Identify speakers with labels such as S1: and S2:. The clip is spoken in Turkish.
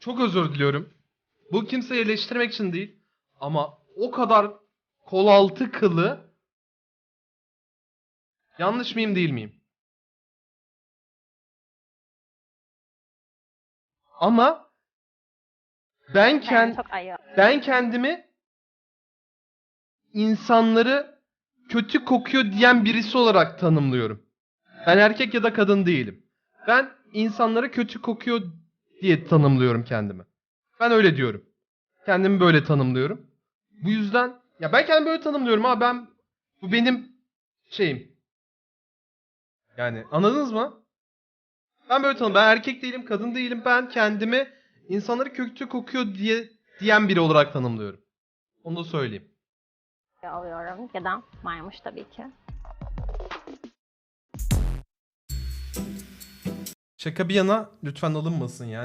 S1: Çok özür diliyorum. Bu kimseyi eleştirmek için değil. Ama o kadar kol altı kılı yanlış mıyım değil miyim? Ama ben kend ben kendimi insanları kötü kokuyor diyen birisi olarak tanımlıyorum. Ben erkek ya da kadın değilim. Ben insanları kötü kokuyor diye tanımlıyorum kendimi. Ben öyle diyorum. Kendimi böyle tanımlıyorum. Bu yüzden ya ben kendimi böyle tanımlıyorum ama ben bu benim şeyim. Yani anladınız mı? Ben böyle tanım. Ben erkek değilim, kadın değilim. Ben kendimi insanları kötü kokuyor diye diyen biri olarak tanımlıyorum. Onu da söyleyeyim.
S2: alıyorum. Ya da maymuş tabii ki.
S1: Şaka bir yana lütfen alınmasın yani.